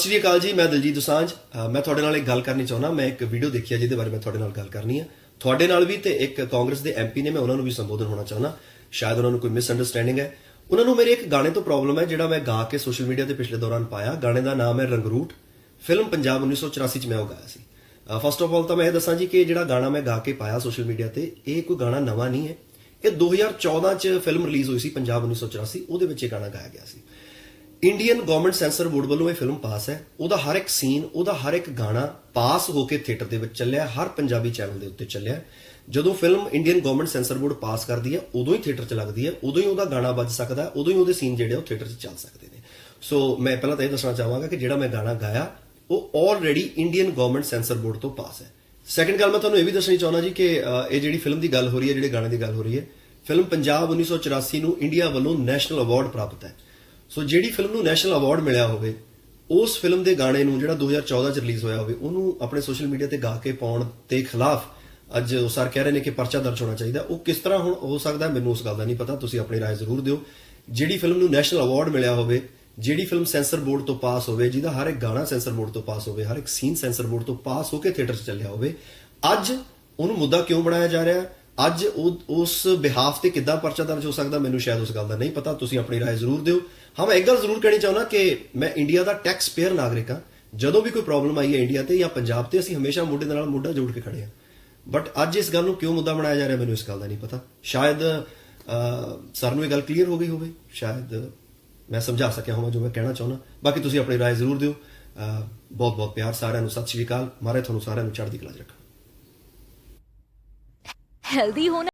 ਸਤਿ ਸ਼੍ਰੀ ਅਕਾਲ ਜੀ, ਮੈਂ ਦਲਜੀਤ ਦੋਸਾਂਝ। ਮੈਂ ਤੁਹਾਡੇ ਨਾਲ ਇੱਕ ਗੱਲ ਕਰਨੀ ਚਾਹੁੰਦਾ। ਮੈਂ ਇੱਕ ਵੀਡੀਓ ਦੇਖੀ ਹੈ ਜਿਹਦੇ ਬਾਰੇ ਮੈਂ ਤੁਹਾਡੇ ਨਾਲ ਗੱਲ ਕਰਨੀ ਹੈ ਤੁਹਾਡੇ ਨਾਲ ਵੀ ਤੇ ਇੱਕ ਕਾਂਗਰਸ ਦੇ ਐਮਪੀ ਨੇ, ਮੈਂ ਉਹਨਾਂ ਨੂੰ ਵੀ ਸੰਬੋਧਨ ਹੋਣਾ ਚਾਹੁੰਦਾ। ਸ਼ਾਇਦ ਉਹਨਾਂ ਨੂੰ ਕੋਈ ਮਿਸਅੰਡਰਸਟੈਂਡਿੰਗ ਹੈ। ਉਹਨਾਂ ਨੂੰ ਮੇਰੇ ਇੱਕ ਗਾਣੇ ਤੋਂ ਪ੍ਰੋਬਲਮ ਹੈ, ਜਿਹੜਾ ਮੈਂ ਗਾ ਕੇ ਸੋਸ਼ਲ ਮੀਡੀਆ ਤੇ ਪਿਛਲੇ ਦੌਰਾਨ ਪਾਇਆ। ਗਾਣੇ ਦਾ ਨਾਮ ਹੈ ਰੰਗਰੂਟ। ਫਿਲਮ ਪੰਜਾਬ 1984 ਚ ਮੈਂ ਉਹ ਗਾਇਆ ਸੀ। ਫਸਟ ਆਫ ਆਲ ਤਾਂ ਮੈਂ ਇਹ ਦੱਸਾਂ ਜੀ ਕਿ ਜਿਹੜਾ ਗਾਣਾ ਮੈਂ ਗਾ ਕੇ ਪਾਇਆ ਸੋਸ਼ਲ ਮੀਡੀਆ ਤੇ, ਇਹ ਕੋਈ ਗਾਣਾ ਨਵਾਂ ਨਹੀਂ ਹੈ। ਇਹ 2014 ਚ ਫਿਲਮ ਰਿਲੀਜ਼ ਹੋਈ ਸੀ, ਪੰਜਾਬ 1984 ਉਹਦੇ ਵਿੱਚ ਇਹ ਗਾਣਾ ਗਾਇਆ ਗਿਆ ਸੀ। ਇੰਡੀਅਨ ਗਵਰਨਮੈਂਟ ਸੈਂਸਰ ਬੋਰਡ ਵੱਲੋਂ ਇਹ ਫਿਲਮ ਪਾਸ ਹੈ। ਉਹਦਾ ਹਰ ਇੱਕ ਸੀਨ ਉਹਦਾ ਹਰ ਇੱਕ ਗਾਣਾ ਪਾਸ ਹੋ ਕੇ ਥੀਏਟਰ ਦੇ ਵਿੱਚ ਚੱਲਿਆ, ਹਰ ਪੰਜਾਬੀ ਚੈਨਲ ਦੇ ਉੱਤੇ ਚੱਲਿਆ। ਜਦੋਂ film Indian government censor board pass ਕਰਦੀ ਹੈ, ਉਦੋਂ ਹੀ ਥੀਏਟਰ 'ਚ ਲੱਗਦੀ ਹੈ, ਉਦੋਂ ਹੀ ਉਹਦਾ ਗਾਣਾ ਵੱਜ ਸਕਦਾ ਹੈ, ਉਦੋਂ ਹੀ ਉਹਦੇ ਸੀਨ ਜਿਹੜੇ ਉਹ ਥੀਏਟਰ 'ਚ ਚੱਲ ਸਕਦੇ ਨੇ। ਸੋ ਮੈਂ ਪਹਿਲਾਂ ਤਾਂ ਇਹ ਦੱਸਣਾ ਚਾਹਾਂਗਾ ਕਿ ਜਿਹੜਾ ਮੈਂ ਗਾਣਾ ਗਾਇਆ, ਉਹ already Indian government censor board ਤੋਂ ਪਾਸ ਹੈ। ਸੈਕੰਡ ਗੱਲ ਮੈਂ ਤੁਹਾਨੂੰ ਇਹ ਵੀ ਦੱਸਣੀ ਚਾਹੁੰਦਾ ਜੀ ਕਿ ਇਹ ਜਿਹੜੀ ਫਿਲਮ ਦੀ ਗੱਲ ਹੋ ਰਹੀ ਹੈ, ਜਿਹੜੇ ਗਾਣੇ ਦੀ ਗੱਲ ਹੋ ਰਹੀ ਹੈ ਫਿਲਮ ਪੰਜਾਬ 1984 ਨੂੰ ਇੰਡੀਆ ਵੱਲੋਂ ਨੈਸ਼ਨਲ ਅਵਾਰਡ ਪ੍ਰਾਪਤ ਹੈ। ਸੋ ਜਿਹੜੀ ਫਿਲਮ ਨੂੰ ਨੈਸ਼ਨਲ ਅਵਾਰਡ ਮਿਲਿਆ ਹੋਵੇ ਉਸ ਫਿਲਮ ਦੇ ਗਾਣੇ ਨੂੰ ਜਿਹੜਾ 2014 ਚ ਰਿਲੀਜ਼ ਹੋਇਆ ਹੋਵੇ ਉਹਨੂੰ ਆਪਣੇ ਸੋਸ਼ਲ ਮੀਡੀਆ ਤੇ ਗਾ ਕੇ ਪਾਉਣ ਦੇ ਖਿਲਾਫ ਅੱਜ ਉਹ ਸਰ ਕਹਿ ਰਹੇ ਨੇ ਕਿ ਪਰਚਾ ਦਰਜ ਹੋਣਾ ਚਾਹੀਦਾ ਉਹ ਕਿਸ ਤਰ੍ਹਾਂ ਹੁਣ ਹੋ ਸਕਦਾ ਹੈ, ਮੈਨੂੰ ਉਸ ਗੱਲ ਦਾ ਨਹੀਂ ਪਤਾ ਤੁਸੀਂ ਆਪਣੀ رائے ਜ਼ਰੂਰ ਦਿਓ ਜਿਹੜੀ ਫਿਲਮ ਨੂੰ ਨੈਸ਼ਨਲ ਅਵਾਰਡ ਮਿਲਿਆ ਹੋਵੇ ਜਿਹੜੀ ਫਿਲਮ ਸੈਂਸਰ ਬੋਰਡ ਤੋਂ ਪਾਸ ਹੋਵੇ ਜਿਹਦਾ ਹਰ ਇੱਕ ਗਾਣਾ ਸੈਂਸਰ ਬੋਰਡ ਤੋਂ ਪਾਸ ਹੋਵੇ ਹਰ ਇੱਕ ਸੀਨ ਸੈਂਸਰ ਬੋਰਡ ਤੋਂ ਪਾਸ ਹੋ ਕੇ ਥੀਏਟਰ 'ਚ ਚੱਲਿਆ ਹੋਵੇ ਅੱਜ ਉਹਨੂੰ ਮੁੱਦਾ ਕਿਉਂ ਬਣਾਇਆ ਜਾ ਰਿਹਾ ਹੈ ਅੱਜ ਉਹ ਉਸ ਬਿਹਾਫ ਤੇ ਕਿੱਦਾਂ ਪਰਚਾ ਦਰਜ ਹੋ ਸਕਦਾ ਮੈਨੂੰ ਸ਼ਾਇਦ ਉਸ ਗੱਲ ਦਾ ਨਹੀਂ ਪਤਾ ਤੁਸੀਂ ਆਪਣੀ رائے ਜ਼ਰੂਰ ਦਿਓ ਹਾਂ ਮੈਂ ਇੱਕ ਗੱਲ ਜ਼ਰੂਰ ਕਹਿਣੀ ਚਾਹੁੰਦਾ ਕਿ ਮੈਂ ਇੰਡੀਆ ਦਾ ਟੈਕਸ ਪੇਅਰ ਨਾਗਰਿਕ ਹਾਂ ਜਦੋਂ ਵੀ ਕੋਈ ਪ੍ਰੋਬਲਮ ਆਈ ਹੈ ਇੰਡੀਆ ਤੇ ਜਾਂ ਪੰਜਾਬ ਤੇ ਅਸੀਂ ਹਮੇਸ਼ਾ ਮੋਢੇ ਦੇ ਨਾਲ ਮੋਢਾ ਜੋੜ ਕੇ ਖੜੇ ਹਾਂ ਬਟ ਅੱਜ ਇਸ ਗੱਲ ਨੂੰ ਕਿਉਂ ਮੁੱਦਾ ਬਣਾਇਆ ਜਾ ਰਿਹਾ ਮੈਨੂੰ ਇਸ ਗੱਲ ਦਾ ਨਹੀਂ ਪਤਾ ਸ਼ਾਇਦ ਅਹ, ਸਰ ਨੂੰ ਇਹ ਗੱਲ ਕਲੀਅਰ ਹੋ ਗਈ ਹੋਵੇ ਸ਼ਾਇਦ ਮੈਂ ਸਮਝਾ ਸਕਿਆ ਹੋਵਾਂ ਜੋ ਮੈਂ ਕਹਿਣਾ ਚਾਹੁੰਦਾ ਬਾਕੀ ਤੁਸੀਂ ਆਪਣੀ رائے ਜ਼ਰੂਰ ਦਿਓ ਬਹੁਤ ਬਹੁਤ ਪਿਆਰ ਸਾਰਿਆਂ ਨੂੰ ਸਤਿ ਸ਼੍ਰੀ ਅਕਾਲ ਮਾਰੇ ਤੁਹਾਨੂੰ ਸਾਰਿਆਂ ਨੂੰ ਚੜ੍ਹਦੀ ਕਲਾ 'ਚ ਰੱਖਣਾ ਹੈਲਦੀ ਹੋਣਾ